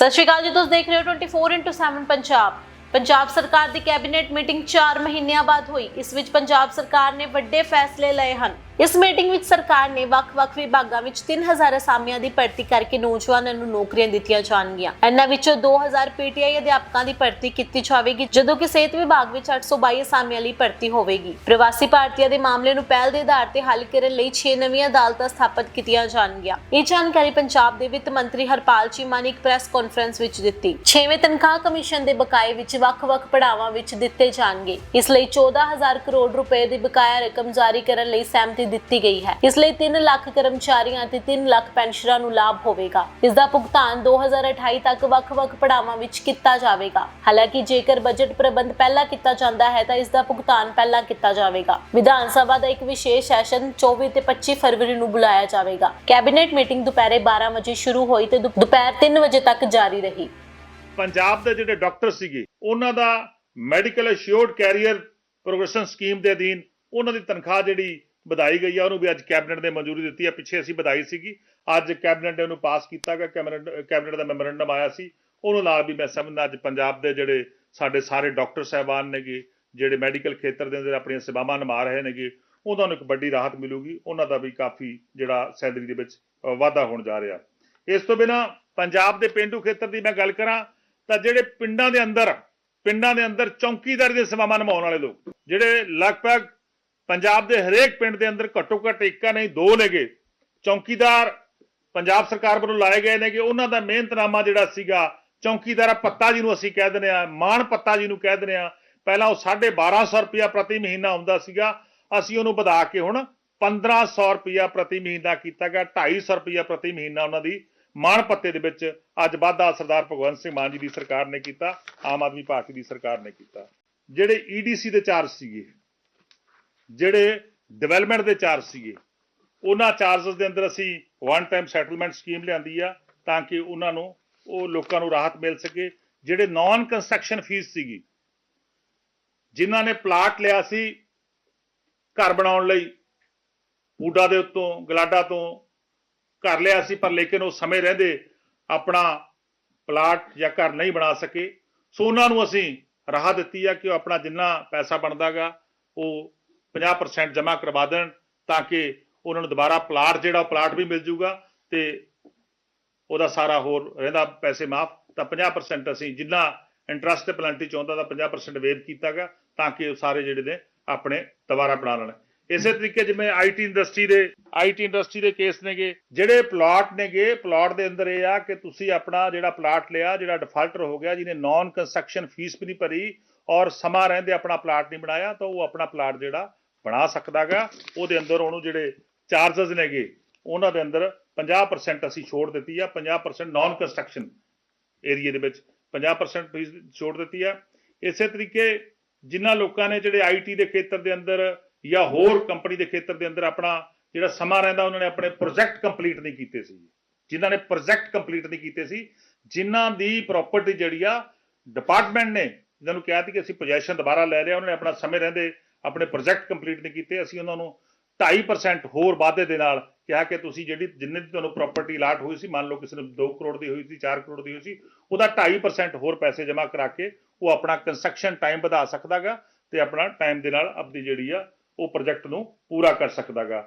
ਸਤਿ ਸ਼੍ਰੀ ਅਕਾਲ ਜੀ, ਤੁਸੀਂ ਦੇਖ ਰਹੇ ਹੋ 24/7 ਪੰਜਾਬ। ਪੰਜਾਬ ਸਰਕਾਰ ਦੀ ਕੈਬਨਿਟ ਮੀਟਿੰਗ 4 ਮਹੀਨਿਆਂ ਬਾਅਦ ਹੋਈ। ਇਸ ਵਿੱਚ ਪੰਜਾਬ ਸਰਕਾਰ ਨੇ ਵੱਡੇ ਫੈਸਲੇ ਲਏ ਹਨ। ਇਸ ਮੀਟਿੰਗ ਵਿੱਚ ਸਰਕਾਰ ਨੇ ਵੱਖ-ਵੱਖ ਵਿਭਾਗਾਂ ਵਿੱਚ 3000 ਅਸਾਮੀਆਂ ਦੀ ਭਰਤੀ ਕਰਕੇ ਨੌਜਵਾਨਾਂ ਨੂੰ ਨੌਕਰੀਆਂ ਦਿੱਤੀਆਂ ਜਾਣਗੀਆਂ। ਇਹਨਾਂ ਵਿੱਚੋਂ 2000 ਪੀਟੀਆਈ ਅਧਿਆਪਕਾਂ ਦੀ ਭਰਤੀ ਕੀਤੀ ਜਾਵੇਗੀ, ਜਦੋਂ ਕਿ ਸਿਹਤ ਵਿਭਾਗ ਵਿੱਚ 822 ਅਸਾਮੀਆਂ ਲਈ ਭਰਤੀ ਹੋਵੇਗੀ। ਪ੍ਰਵਾਸੀ ਭਾਰਤੀਆਂ ਦੇ ਮਾਮਲੇ ਨੂੰ ਪਹਿਲ ਦੇ ਆਧਾਰ ਤੇ ਹੱਲ ਕਰਨ ਲਈ 6 ਨਵੀਆਂ ਅਦਾਲਤਾਂ ਸਥਾਪਿਤ ਕੀਤੀਆਂ ਜਾਣਗੀਆਂ। ਇਹ ਜਾਣਕਾਰੀ ਪੰਜਾਬ ਦੇ ਵਿੱਤ ਮੰਤਰੀ ਹਰਪਾਲ ਚੀਮਾ ਨੇ ਇੱਕ ਪ੍ਰੈਸ ਕਾਨਫਰੰਸ ਵਿੱਚ ਦਿੱਤੀ। 6ਵੇਂ ਤਨਖਾਹ ਕਮਿਸ਼ਨ ਦੇ ਬਕਾਏ ਵਿੱਚ ਵੱਖ-ਵੱਖ ਪੜਾਵਾਂ ਵਿੱਚ ਦਿੱਤੇ ਜਾਣਗੇ। ਇਸ ਲਈ 14000 ਕਰੋੜ ਰੁਪਏ ਦੀ ਬਕਾਇਆ ਰਕਮ ਜਾਰੀ ਕਰਨ ਲਈ ਸਹਿਮਤੀ ਦਿੱਤੀ ਗਈ ਹੈ। ਇਸ ਲਈ 3 ਲੱਖ ਕਰਮਚਾਰੀਆਂ ਅਤੇ 3 ਲੱਖ ਪੈਨਸ਼ਨਰਾਂ ਨੂੰ ਲਾਭ ਹੋਵੇਗਾ। ਇਸ ਦਾ ਭੁਗਤਾਨ 2028 ਤੱਕ ਵੱਖ-ਵੱਖ ਪੜਾਵਾਂ ਵਿੱਚ ਕੀਤਾ ਜਾਵੇਗਾ। ਹਾਲਾਂਕਿ ਜੇਕਰ ਬਜਟ ਪ੍ਰਬੰਧ ਪਹਿਲਾਂ ਕੀਤਾ ਜਾਂਦਾ ਹੈ, ਤਾਂ ਇਸ ਦਾ ਭੁਗਤਾਨ ਪਹਿਲਾਂ ਕੀਤਾ ਜਾਵੇਗਾ। ਵਿਧਾਨ ਸਭਾ ਦਾ ਇੱਕ ਵਿਸ਼ੇਸ਼ ਸੈਸ਼ਨ 24 ਤੇ 25 ਫਰਵਰੀ ਨੂੰ ਬੁਲਾਇਆ ਜਾਵੇਗਾ। ਕੈਬਨਿਟ ਮੀਟਿੰਗ ਦੁਪਹਿਰੇ 12 ਵਜੇ ਸ਼ੁਰੂ ਹੋਈ ਤੇ ਦੁਪਹਿਰ 3 ਵਜੇ ਤੱਕ ਜਾਰੀ ਰਹੀ। ਪੰਜਾਬ ਦੇ ਜਿਹੜੇ ਡਾਕਟਰ ਸੀਗੇ, ਉਹਨਾਂ ਦਾ medical assured career progression scheme ਦੇ ਅਧੀਨ ਉਹਨਾਂ ਦੀ ਤਨਖਾਹ ਜਿਹੜੀ ਵਧਾਈ ਗਈ ਆ, ਉਹਨੂੰ ਵੀ ਅੱਜ ਕੈਬਨਿਟ ਨੇ ਮਨਜ਼ੂਰੀ ਦਿੱਤੀ ਆ। ਪਿੱਛੇ ਅਸੀਂ ਵਧਾਈ ਸੀਗੀ। ਅੱਜ ਕੈਬਨਿਟ ਨੇ ਉਹਨੂੰ ਪਾਸ ਕੀਤਾ ਗਿਆ। ਕੈਬਨਿਟ ਕੈਬਨਿਟ ਦਾ ਮੈਮੋਰੈਂਡਮ ਆਇਆ ਸੀ। ਉਹਨੂੰ ਨਾਲ ਵੀ ਮੈਂ ਸਮਝਦਾ ਅੱਜ ਪੰਜਾਬ ਦੇ ਜਿਹੜੇ ਸਾਡੇ ਸਾਰੇ ਡਾਕਟਰ ਸਾਹਿਬਾਨ ਨੇਗੇ, ਜਿਹੜੇ ਮੈਡੀਕਲ ਖੇਤਰ ਦੇ ਅੰਦਰ ਆਪਣੀਆਂ ਸੇਵਾਵਾਂ ਨਿਭਾ ਰਹੇ ਨੇਗੇ ਉਹਨਾਂ ਨੂੰ ਇੱਕ ਵੱਡੀ ਰਾਹਤ ਮਿਲੂਗੀ। ਉਹਨਾਂ ਦਾ ਵੀ ਕਾਫੀ ਜਿਹੜਾ ਸੈਲਰੀ ਦੇ ਵਿੱਚ ਵਾਧਾ ਹੋਣ ਜਾ ਰਿਹਾ। ਇਸ ਤੋਂ ਬਿਨਾ ਪੰਜਾਬ ਦੇ ਪਿੰਡੂ ਖੇਤਰ ਦੀ ਮੈਂ ਗੱਲ ਕਰਾਂ, ਤਾਂ ਜਿਹੜੇ ਪਿੰਡਾਂ ਦੇ ਅੰਦਰ, ਪਿੰਡਾਂ ਦੇ ਅੰਦਰ ਚੌਕੀਦਾਰੀ ਦੇ ਸੇਵਾਵਾਂ ਨਿਭਾਉਣ ਵਾਲੇ ਲੋਕ, ਜਿਹੜੇ ਲਗਭਗ ਪੰਜਾਬ ਦੇ ਹਰੇਕ ਪਿੰਡ ਦੇ ਅੰਦਰ ਘੱਟੋ ਘੱਟ ਇੱਕਾ ਨਹੀਂ, ਦੋ ਨੇਗੇ। ਚੌਕੀਦਾਰ ਪੰਜਾਬ ਸਰਕਾਰ ਵੱਲੋਂ ਲਾਏ ਗਏ ਨੇ ਕਿ ਉਹਨਾਂ ਦਾ ਮਿਹਨਤਨਾਮਾ ਜਿਹੜਾ ਸੀਗਾ, ਚੌਕੀਦਾਰਾ ਪੱਤਾ ਜੀ ਨੂੰ ਅਸੀਂ ਕਹਿ ਦਿੰਦੇ ਆ ਮਾਣ ਪੱਤਾ ਜੀ ਨੂੰ ਕਹਿ ਦਿੰਦੇ ਆ ਪਹਿਲਾਂ ਉਹ 1250 ਰੁਪਇਆ ਪ੍ਰਤੀ ਮਹੀਨਾ ਹੁੰਦਾ ਸੀਗਾ। ਅਸੀਂ ਉਹਨੂੰ ਵਧਾ ਕੇ ਹੁਣ 1500 ਰੁਪਇਆ ਪ੍ਰਤੀ ਮਹੀਨਾ ਕੀਤਾ ਗਿਆ। 250 ਰੁਪਇਆ ਪ੍ਰਤੀ ਮਹੀਨਾ ਉਹਨਾਂ ਦੀ ਮਾਣ ਪੱਤੇ ਦੇ ਵਿੱਚ ਅੱਜ ਵਾਧਾ ਸਰਦਾਰ ਭਗਵੰਤ ਸਿੰਘ ਮਾਨ ਜੀ ਦੀ ਸਰਕਾਰ ਨੇ ਕੀਤਾ, ਆਮ ਆਦਮੀ ਪਾਰਟੀ ਦੀ ਸਰਕਾਰ ਨੇ ਕੀਤਾ। ਜਿਹੜੇ ਈਡੀਸੀ ਦੇ ਚਾਰਜ ਸੀਗੇ ਜਿਹੜੇ ਡਿਵੈਲਪਮੈਂਟ ਦੇ ਚਾਰਜ ਸੀਗੇ, ਉਹਨਾਂ ਚਾਰजेस ਦੇ ਅੰਦਰ ਅਸੀਂ ਵਨ ਟਾਈਮ ਸੈਟਲਮੈਂਟ ਸਕੀਮ ਲਿਆਂਦੀ ਆ ਤਾਂ ਕਿ ਉਹਨਾਂ ਨੂੰ, ਉਹ ਲੋਕਾਂ ਨੂੰ ਰਾਹਤ ਮਿਲ ਸਕੇ। ਜਿਹੜੇ ਨਾਨ ਕੰਸਟਰਕਸ਼ਨ ਫੀਸ ਸੀਗੀ, ਜਿਨ੍ਹਾਂ ਨੇ ਪਲਾਟ ਲਿਆ ਸੀ ਘਰ ਬਣਾਉਣ ਲਈ ਊਡਾ ਦੇ ਉੱਤੋਂ, ਗਲਾਡਾ ਤੋਂ ਘਰ ਲਿਆ ਸੀ, ਪਰ ਲੇਕਿਨ ਉਹ ਸਮੇਂ ਰਹਿੰਦੇ ਆਪਣਾ ਪਲਾਟ ਜਾਂ ਘਰ ਨਹੀਂ ਬਣਾ ਸਕੇ। ਸੋ ਉਹਨਾਂ ਨੂੰ ਅਸੀਂ ਰਾਹ ਦਿੱਤੀ ਆ ਕਿ ਉਹ ਆਪਣਾ ਜਿੰਨਾ ਪੈਸਾ ਬਣਦਾਗਾ, ਉਹ 50% ਜਮ੍ਹਾਂ ਕਰਵਾ ਦੇਣ ਤਾਂ ਕਿ ਉਹਨਾਂ ਨੂੰ ਦੁਬਾਰਾ ਪਲਾਟ ਜਿਹੜਾ ਉਹ ਪਲਾਟ ਵੀ ਮਿਲ ਜੂਗਾ ਤੇ ਉਹਦਾ ਸਾਰਾ ਹੋਰ ਰਹਿੰਦਾ ਪੈਸੇ ਮਾਫ। ਤਾਂ 50% ਅਸੀਂ ਜਿੰਨਾ ਇੰਟਰਸਟ ਤੇ ਪੈਨਲਟੀ ਚਾਹੁੰਦਾ ਤਾਂ 50% ਵੇਵ ਕੀਤਾਗਾ ਤਾਂ ਕਿ ਉਹ ਸਾਰੇ ਜਿਹੜੇ ਨੇ ਆਪਣੇ ਦੁਬਾਰਾ ਬਣਾ ਲੈਣ। ਇਸੇ ਤਰੀਕੇ ਜਿਵੇਂ ਆਈਟੀ ਇੰਡਸਟਰੀ ਦੇ ਆਈਟੀ ਇੰਡਸਟਰੀ ਦੇ ਕੇਸ ਨੇਗੇ, ਜਿਹੜੇ ਪਲਾਟ ਨੇਗੇ ਪਲਾਟ ਦੇ ਅੰਦਰ ਇਹ ਆ ਕਿ ਤੁਸੀਂ ਆਪਣਾ ਜਿਹੜਾ ਪਲਾਟ ਲਿਆ, ਜਿਹੜਾ ਡਿਫਾਲਟਰ ਹੋ ਗਿਆ, ਜਿਹਨੇ ਨਾਨ ਕੰਸਟਰਕਸ਼ਨ ਫੀਸ ਵੀ ਨਹੀਂ ਭਰੀ ਔਰ ਸਮਾਂ ਰਹਿੰਦੇ ਆਪਣਾ ਪਲਾਟ ਨਹੀਂ ਬਣਾਇਆ, ਤਾਂ ਉਹ ਆਪਣਾ ਪਲਾਟ ਜਿਹੜਾ ਬਣਾ ਸਕਦਾਗਾ। ਉਹਦੇ ਅੰਦਰ ਉਹਨੂੰ ਜਿਹੜੇ ਚਾਰजेस ਨੇਗੇ, ਉਹਨਾਂ ਦੇ ਅੰਦਰ 50% ਅਸੀਂ ਛੋੜ ਦਿੱਤੀ ਆ। 50% ਨਾਨ ਕੰਸਟਰਕਸ਼ਨ ਏਰੀਆ ਦੇ ਵਿੱਚ 50% ਫੀਸ ਛੋੜ ਦਿੱਤੀ ਆ। ਇਸੇ ਤਰੀਕੇ ਜਿਨ੍ਹਾਂ ਲੋਕਾਂ ਨੇ ਜਿਹੜੇ ਆਈਟੀ ਦੇ ਖੇਤਰ ਦੇ ਅੰਦਰ ਜਾਂ ਹੋਰ ਕੰਪਨੀ ਦੇ ਖੇਤਰ ਦੇ ਅੰਦਰ ਆਪਣਾ ਜਿਹੜਾ ਸਮਾਂ ਰਹਿੰਦਾ, ਉਹਨਾਂ ਨੇ ਆਪਣੇ ਪ੍ਰੋਜੈਕਟ ਕੰਪਲੀਟ ਨਹੀਂ ਕੀਤੇ ਸੀ। ਜਿਨ੍ਹਾਂ ਨੇ ਪ੍ਰੋਜੈਕਟ ਕੰਪਲੀਟ ਨਹੀਂ ਕੀਤੇ ਸੀ, ਜਿਨ੍ਹਾਂ ਦੀ ਪ੍ਰਾਪਰਟੀ ਜਿਹੜੀ ਆ ਡਿਪਾਰਟਮੈਂਟ ਨੇ ਜਿਹਨਾਂ ਨੂੰ ਕਿਹਾ ਸੀ ਕਿ ਅਸੀਂ ਪੋਜੀਸ਼ਨ ਦੁਬਾਰਾ ਲੈ ਰਹੇ ਲਿਆ, ਉਹਨਾਂ ਨੇ ਆਪਣਾ ਸਮੇਂ ਰਹਿੰਦੇ ਆਪਣੇ ਪ੍ਰੋਜੈਕਟ ਕੰਪਲੀਟ ਨਹੀਂ ਕੀਤੇ, ਅਸੀਂ ਉਹਨਾਂ ਨੂੰ 2.5% ਹੋਰ ਵਾਧੇ ਦੇ ਨਾਲ ਕਿਹਾ ਕਿ ਤੁਸੀਂ ਜਿਹੜੀ ਜਿੰਨੇ ਦੀ ਤੁਹਾਨੂੰ ਪ੍ਰਾਪਰਟੀ ਅਲਾਟ ਹੋਈ ਸੀ, ਮੰਨ ਲਓ ਕਿਸੇ ਨੂੰ 2 ਕਰੋੜ ਦੀ ਹੋਈ ਸੀ 4 ਕਰੋੜ ਦੀ ਹੋਈ ਸੀ, ਉਹਦਾ 2.5% ਹੋਰ ਪੈਸੇ ਜਮ੍ਹਾਂ ਕਰਾ ਕੇ ਉਹ ਆਪਣਾ ਕੰਸਟਰਕਸ਼ਨ ਟਾਈਮ ਵਧਾ ਸਕਦਾਗਾ ਤੇ ਆਪਣਾ ਟਾਈਮ ਦੇ ਨਾਲ ਆਪਣੀ ਜਿਹੜੀ ਆ ਉਹ ਪ੍ਰੋਜੈਕਟ ਨੂੰ ਪੂਰਾ ਕਰ ਸਕਦਾਗਾ।